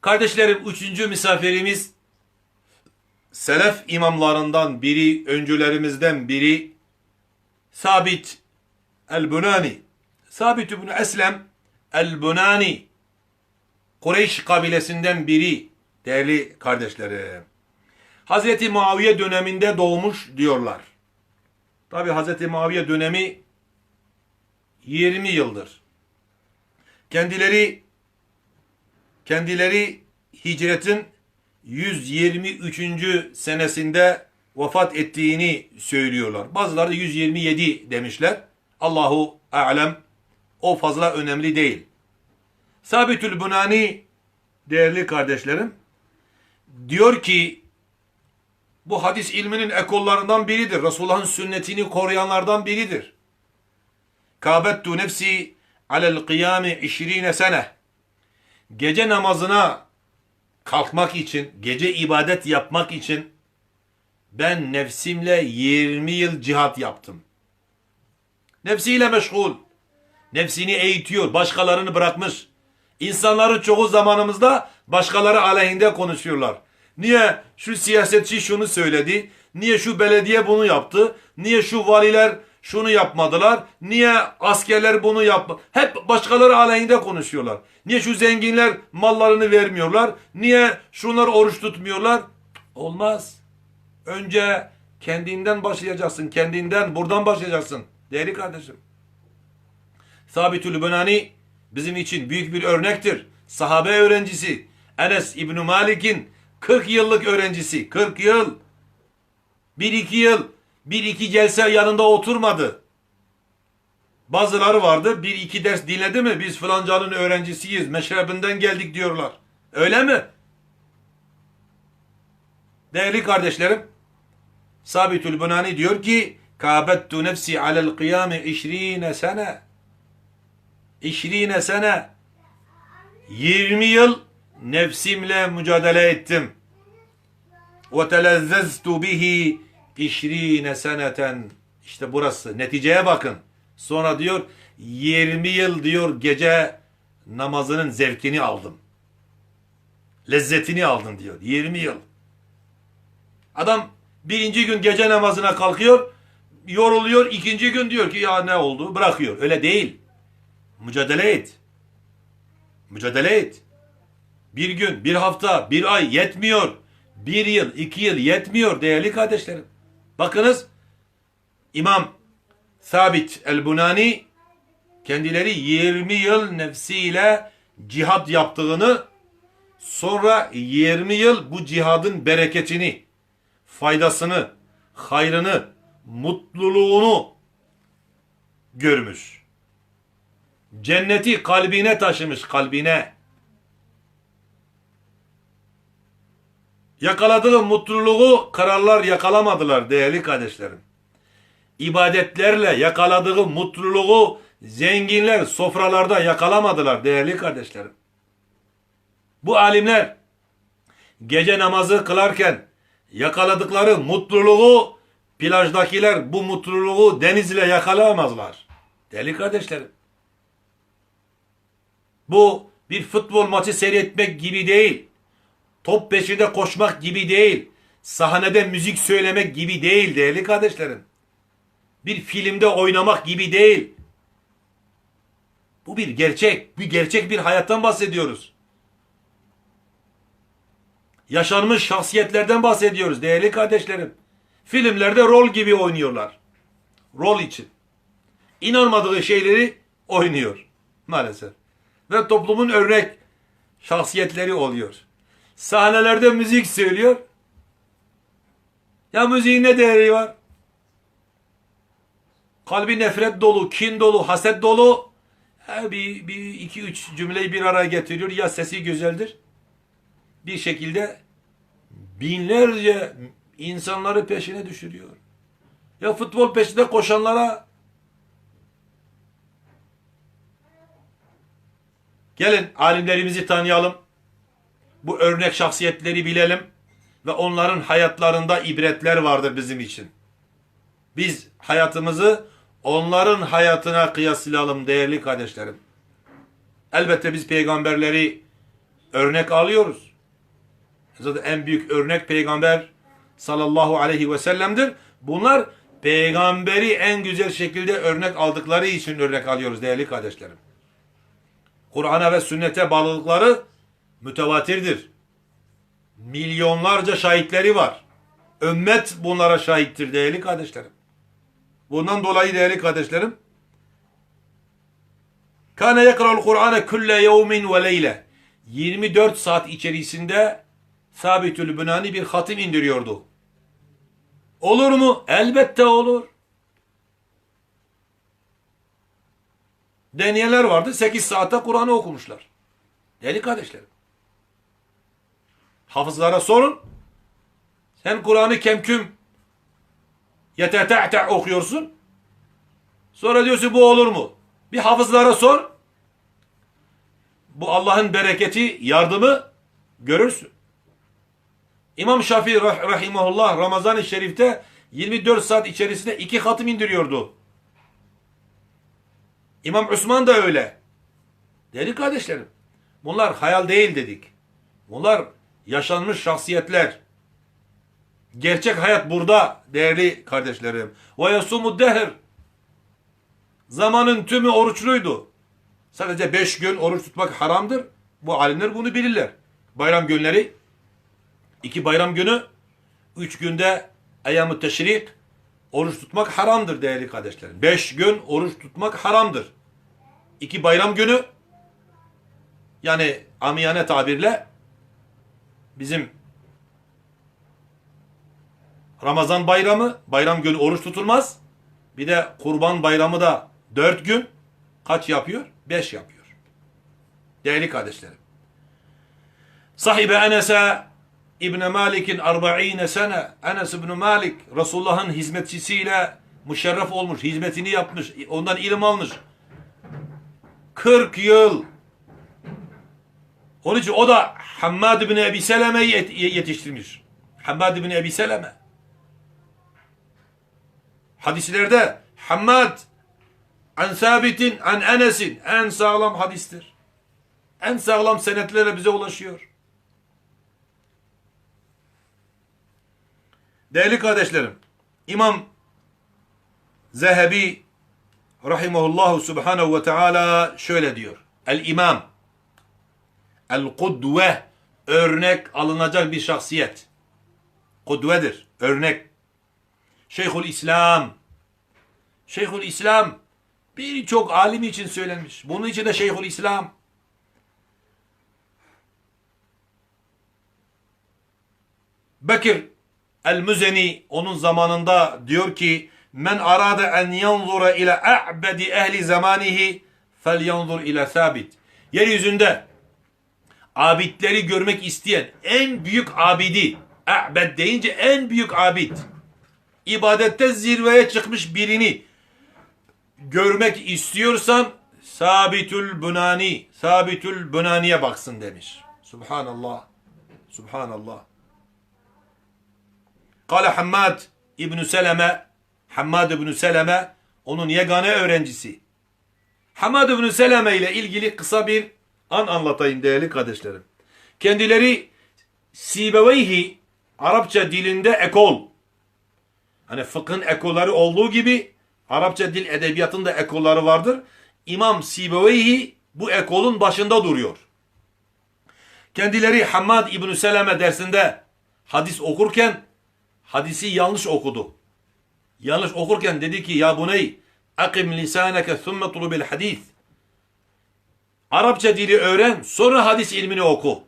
Kardeşlerim üçüncü misafirimiz Selef imamlarından biri, öncülerimizden biri Sabit el-Bunani. Sabit ibn Eslem el-Bunani. Kureyş kabilesinden biri değerli kardeşlerim. Hazreti Muaviye döneminde doğmuş diyorlar. Tabi Hazreti Muaviye dönemi 20 yıldır. Kendileri kendileri hicretin 123. senesinde vefat ettiğini söylüyorlar. Bazıları da 127 demişler. Allahu alem o fazla önemli değil. Sabitül Bunani değerli kardeşlerim diyor ki bu hadis ilminin ekollarından biridir. Resulullah'ın sünnetini koruyanlardan biridir. Kabettu nefsi alel kıyami 20 sene. Gece namazına kalkmak için, gece ibadet yapmak için ben nefsimle 20 yıl cihat yaptım. Nefsiyle meşgul. Nefsini eğitiyor, başkalarını bırakmış. İnsanların çoğu zamanımızda başkaları aleyhinde konuşuyorlar. Niye şu siyasetçi şunu söyledi? Niye şu belediye bunu yaptı? Niye şu valiler şunu yapmadılar? Niye askerler bunu yapma? Hep başkaları aleyhinde konuşuyorlar. Niye şu zenginler mallarını vermiyorlar? Niye şunlar oruç tutmuyorlar? Olmaz. Önce kendinden başlayacaksın. Kendinden buradan başlayacaksın. Değerli kardeşim. Sabitül Bunani bizim için büyük bir örnektir. Sahabe öğrencisi. Enes İbn Malik'in 40 yıllık öğrencisi. 40 yıl. 1-2 yıl. Bir iki gelse yanında oturmadı. Bazıları vardı. Bir iki ders dinledi mi? Biz falancanın öğrencisiyiz. Meşrebinden geldik diyorlar. Öyle mi? Değerli kardeşlerim. Sabitül Bunani diyor ki Kabettu nefsi alel kıyami 20 sene 20 sene 20 yıl nefsimle mücadele ettim. Ve telezzeztu bihi 20 seneten işte burası neticeye bakın. Sonra diyor 20 yıl diyor gece namazının zevkini aldım. Lezzetini aldım diyor. 20 yıl. Adam birinci gün gece namazına kalkıyor, yoruluyor. ikinci gün diyor ki ya ne oldu? Bırakıyor. Öyle değil. Mücadele et. Mücadele et. Bir gün, bir hafta, bir ay yetmiyor. Bir yıl, iki yıl yetmiyor değerli kardeşlerim. Bakınız İmam Sabit el-Bunani kendileri 20 yıl nefsiyle cihat yaptığını sonra 20 yıl bu cihadın bereketini, faydasını, hayrını, mutluluğunu görmüş. Cenneti kalbine taşımış, kalbine. Yakaladığı mutluluğu kararlar yakalamadılar değerli kardeşlerim. İbadetlerle yakaladığı mutluluğu zenginler sofralarda yakalamadılar değerli kardeşlerim. Bu alimler gece namazı kılarken yakaladıkları mutluluğu plajdakiler bu mutluluğu denizle yakalayamazlar. Değerli kardeşlerim. Bu bir futbol maçı seyretmek gibi değil. Top peşinde koşmak gibi değil. Sahnede müzik söylemek gibi değil değerli kardeşlerim. Bir filmde oynamak gibi değil. Bu bir gerçek. Bir gerçek bir hayattan bahsediyoruz. Yaşanmış şahsiyetlerden bahsediyoruz değerli kardeşlerim. Filmlerde rol gibi oynuyorlar. Rol için. İnanmadığı şeyleri oynuyor maalesef. Ve toplumun örnek şahsiyetleri oluyor. Sahnelerde müzik söylüyor. Ya müziğin ne değeri var? Kalbi nefret dolu, kin dolu, haset dolu. Ha, bir, bir iki üç cümleyi bir araya getiriyor. Ya sesi güzeldir. Bir şekilde binlerce insanları peşine düşürüyor. Ya futbol peşinde koşanlara gelin alimlerimizi tanıyalım. Bu örnek şahsiyetleri bilelim ve onların hayatlarında ibretler vardır bizim için. Biz hayatımızı onların hayatına kıyaslayalım değerli kardeşlerim. Elbette biz peygamberleri örnek alıyoruz. Zaten en büyük örnek peygamber sallallahu aleyhi ve sellem'dir. Bunlar peygamberi en güzel şekilde örnek aldıkları için örnek alıyoruz değerli kardeşlerim. Kur'an'a ve sünnete bağlılıkları mütevatirdir. Milyonlarca şahitleri var. Ümmet bunlara şahittir değerli kardeşlerim. Bundan dolayı değerli kardeşlerim Kâne yekra'ul Kur'ane külle yevmin ve leyle 24 saat içerisinde Sabitül Bünani bir hatim indiriyordu. Olur mu? Elbette olur. Deneyenler vardı. 8 saatte Kur'an'ı okumuşlar. Deli kardeşlerim. Hafızlara sorun. Sen Kur'an'ı kemküm yetete'te okuyorsun. Sonra diyorsun bu olur mu? Bir hafızlara sor. Bu Allah'ın bereketi, yardımı görürsün. İmam Şafii rah- rahimahullah Ramazan-ı Şerif'te 24 saat içerisinde iki hatim indiriyordu. İmam Osman da öyle. Değerli kardeşlerim, bunlar hayal değil dedik. Bunlar yaşanmış şahsiyetler. Gerçek hayat burada değerli kardeşlerim. Ve yasumu dehr. Zamanın tümü oruçluydu. Sadece beş gün oruç tutmak haramdır. Bu alimler bunu bilirler. Bayram günleri, iki bayram günü, üç günde eyyam-ı teşrik, oruç tutmak haramdır değerli kardeşlerim. Beş gün oruç tutmak haramdır. İki bayram günü, yani amiyane tabirle, bizim Ramazan bayramı, bayram günü oruç tutulmaz. Bir de kurban bayramı da dört gün kaç yapıyor? Beş yapıyor. Değerli kardeşlerim. Sahibe Enes'e İbn Malik'in 40 sene Enes İbn Malik Resulullah'ın hizmetçisiyle müşerref olmuş, hizmetini yapmış, ondan ilim almış. 40 yıl. Onun için o da Hammad bin Ebi Seleme'yi yet- yetiştirmiş. Hammad bin Ebi Seleme. Hadislerde Hammad an Sabit'in an Enes'in en sağlam hadistir. En sağlam senetlerle bize ulaşıyor. Değerli kardeşlerim, İmam Zehebi rahimahullahu subhanahu ve teala şöyle diyor. El imam, el kudve, örnek alınacak bir şahsiyet. Kudvedir, örnek. Şeyhül İslam, Şeyhül İslam birçok alim için söylenmiş. Bunun için de Şeyhül İslam. Bekir El-Müzeni onun zamanında diyor ki men arada en yanzura ila a'bedi ehli zamanihi felyanzur ila sabit. Yeryüzünde abidleri görmek isteyen en büyük abidi a'bed deyince en büyük abid ibadette zirveye çıkmış birini görmek istiyorsan Sabitül Bunani Sabitül Bunani'ye baksın demiş. Subhanallah. Subhanallah. Kale Hammad İbn Seleme Hammad İbn Seleme onun yegane öğrencisi. Hammad İbn Seleme ile ilgili kısa bir an anlatayım değerli kardeşlerim. Kendileri Sibeveyhi Arapça dilinde ekol. Hani fıkhın ekolları olduğu gibi Arapça dil edebiyatında ekolları vardır. İmam Sibeveyhi bu ekolun başında duruyor. Kendileri Hammad İbn Seleme dersinde hadis okurken hadisi yanlış okudu. Yanlış okurken dedi ki ya buney akim lisaneke thumme tulubil hadis. Arapça dili öğren sonra hadis ilmini oku.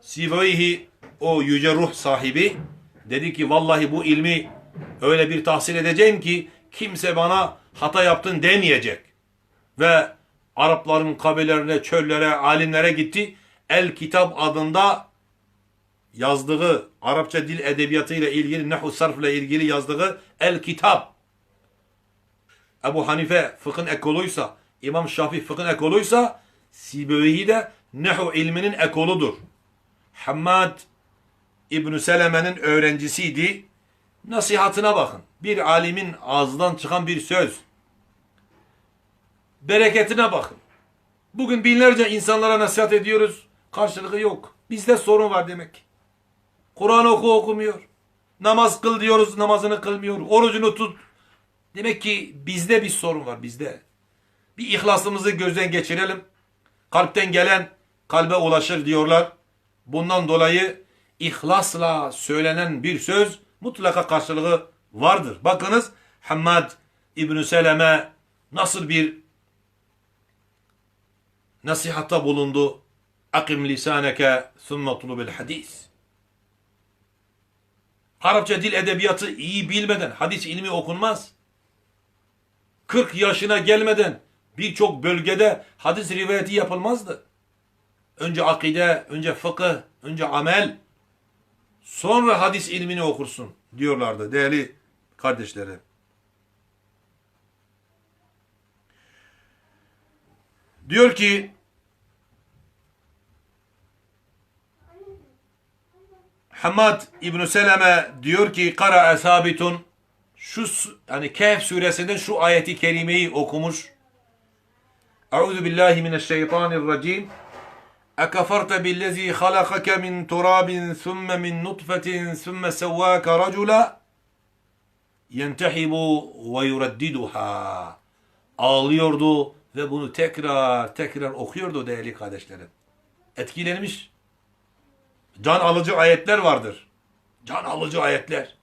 Sivayhi o yüce ruh sahibi dedi ki vallahi bu ilmi öyle bir tahsil edeceğim ki kimse bana hata yaptın demeyecek. Ve Arapların kabilelerine, çöllere, alimlere gitti. El Kitap adında yazdığı Arapça dil edebiyatı ile ilgili, nehu sarf ile ilgili yazdığı El Kitap. Ebu Hanife fıkhın ekoluysa, İmam Şafii fıkhın ekoluysa, Sibevihi de nehu ilminin ekoludur. Hammad İbn Seleme'nin öğrencisiydi. Nasihatına bakın. Bir alimin ağzından çıkan bir söz. Bereketine bakın. Bugün binlerce insanlara nasihat ediyoruz. Karşılığı yok. Bizde sorun var demek. Kur'an oku okumuyor. Namaz kıl diyoruz namazını kılmıyor. Orucunu tut. Demek ki bizde bir sorun var bizde. Bir ihlasımızı gözden geçirelim. Kalpten gelen kalbe ulaşır diyorlar. Bundan dolayı ihlasla söylenen bir söz mutlaka karşılığı vardır. Bakınız Hammad İbn Seleme nasıl bir nasihatta bulundu. Akim lisaneke thumme tulubil hadis. Arapça dil edebiyatı iyi bilmeden hadis ilmi okunmaz. 40 yaşına gelmeden birçok bölgede hadis rivayeti yapılmazdı. Önce akide, önce fıkıh, önce amel, sonra hadis ilmini okursun diyorlardı değerli kardeşlerim. Diyor ki Hamad İbn Seleme diyor ki kara sabitun şu yani Kehf suresinde şu ayeti kerimeyi okumuş. Euzu billahi mineşşeytanirracim. Ekeferte billezî halakake min turabin thumme min nutfetin thumme sevvâke racula yentehibu ve yureddiduha. Ağlıyordu ve bunu tekrar tekrar okuyordu değerli kardeşlerim. Etkilenmiş. Can alıcı ayetler vardır. Can alıcı ayetler.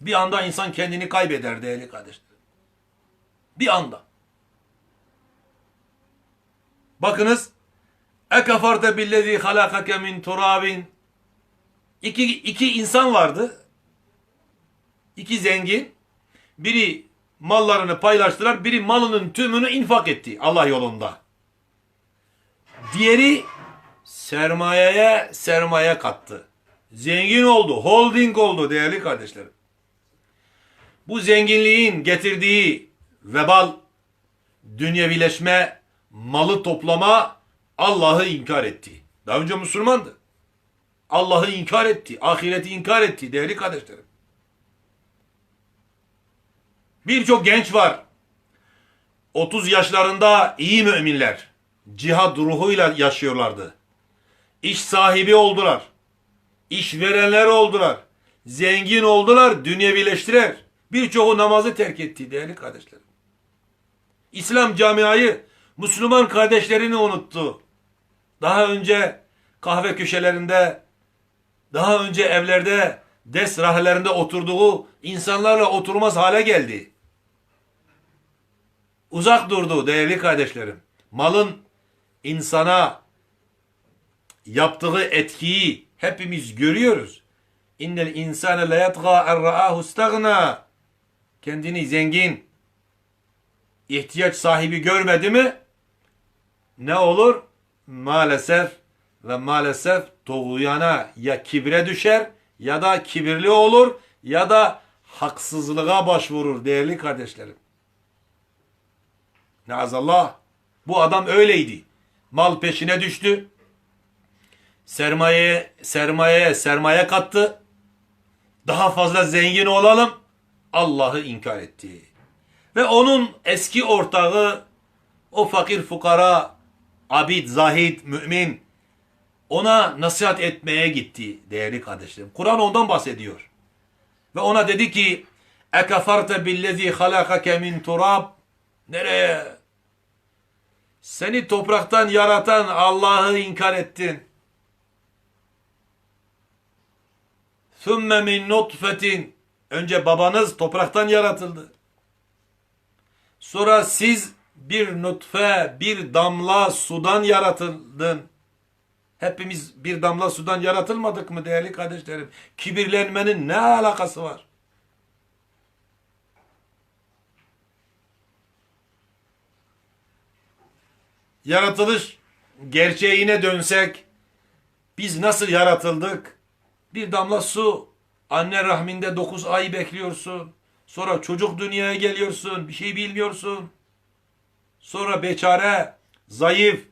Bir anda insan kendini kaybeder değerli kardeşlerim. Bir anda. Bakınız. Ekefarte billezî halakake min turabin. İki, iki insan vardı. İki zengin. Biri mallarını paylaştılar. Biri malının tümünü infak etti Allah yolunda. Diğeri sermayeye sermaye kattı. Zengin oldu, holding oldu değerli kardeşlerim. Bu zenginliğin getirdiği vebal, dünyevileşme, malı toplama Allah'ı inkar etti. Daha önce Müslümandı. Allah'ı inkar etti, ahireti inkar etti değerli kardeşlerim. Birçok genç var. 30 yaşlarında iyi müminler. Cihad ruhuyla yaşıyorlardı. İş sahibi oldular. İşverenler oldular. Zengin oldular, dünyevileştiler. Birçoğu namazı terk etti değerli kardeşlerim. İslam camiayı, Müslüman kardeşlerini unuttu. Daha önce kahve köşelerinde, daha önce evlerde, des rahlerinde oturduğu insanlarla oturmaz hale geldi. Uzak durdu değerli kardeşlerim. Malın insana yaptığı etkiyi hepimiz görüyoruz. İnnel insane la yatgâ en ra'ahu. Kendini zengin, ihtiyaç sahibi görmedi mi? Ne olur? Maalesef ve maalesef tuğyana ya kibre düşer ya da kibirli olur ya da haksızlığa başvurur değerli kardeşlerim. Neazallah. Bu adam öyleydi. Mal peşine düştü. Sermaye, sermayeye sermaye kattı. Daha fazla zengin olalım. Allah'ı inkar etti. Ve onun eski ortağı o fakir fukara, abid, zahid, mümin ona nasihat etmeye gitti değerli kardeşlerim. Kur'an ondan bahsediyor. Ve ona dedi ki ekeferte billezî halakake min turab nereye? Seni topraktan yaratan Allah'ı inkar ettin. Sümme min nutfetin. Önce babanız topraktan yaratıldı. Sonra siz bir nutfe, bir damla sudan yaratıldın. Hepimiz bir damla sudan yaratılmadık mı değerli kardeşlerim? Kibirlenmenin ne alakası var? Yaratılış gerçeğine dönsek biz nasıl yaratıldık? Bir damla su. Anne rahminde 9 ay bekliyorsun. Sonra çocuk dünyaya geliyorsun. Bir şey bilmiyorsun. Sonra beçare, zayıf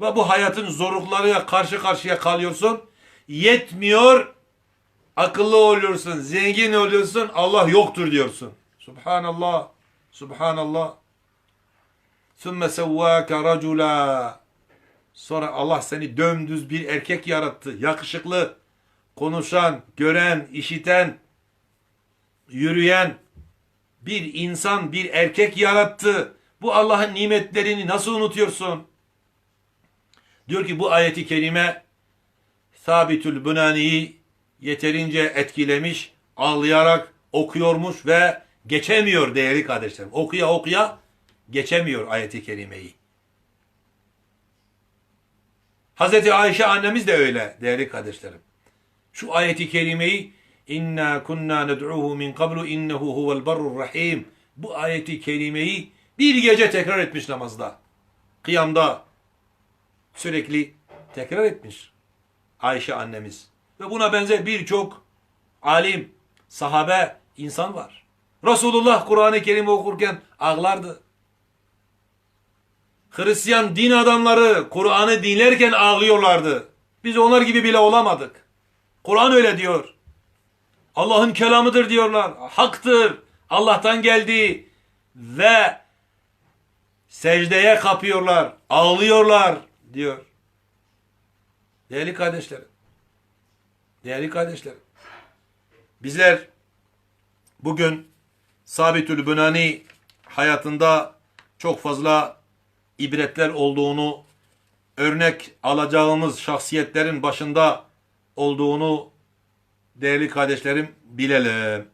ve bu hayatın zorluklarıyla karşı karşıya kalıyorsun. Yetmiyor. Akıllı oluyorsun, zengin oluyorsun. Allah yoktur diyorsun. Subhanallah. Subhanallah. ثُمَّ سَوَّاكَ رَجُلًا Sonra Allah seni dömdüz bir erkek yarattı. Yakışıklı, konuşan, gören, işiten, yürüyen bir insan, bir erkek yarattı. Bu Allah'ın nimetlerini nasıl unutuyorsun? Diyor ki bu ayeti kerime Sabitül Bunani'yi yeterince etkilemiş, ağlayarak okuyormuş ve geçemiyor değerli kardeşlerim. Okuya okuya geçemiyor ayeti kerimeyi. Hazreti Ayşe annemiz de öyle değerli kardeşlerim. Şu ayeti kerimeyi inna kunna ned'uhu min qablu innehu huvel barrur rahim. Bu ayeti kerimeyi bir gece tekrar etmiş namazda. Kıyamda sürekli tekrar etmiş Ayşe annemiz. Ve buna benzer birçok alim, sahabe, insan var. Resulullah Kur'an-ı Kerim okurken ağlardı. Hristiyan din adamları Kur'an'ı dinlerken ağlıyorlardı. Biz onlar gibi bile olamadık. Kur'an öyle diyor. Allah'ın kelamıdır diyorlar. Haktır. Allah'tan geldi. Ve secdeye kapıyorlar. Ağlıyorlar diyor. Değerli kardeşlerim. Değerli kardeşlerim. Bizler bugün Sabitül Bunani hayatında çok fazla ibretler olduğunu, örnek alacağımız şahsiyetlerin başında olduğunu değerli kardeşlerim bilelim.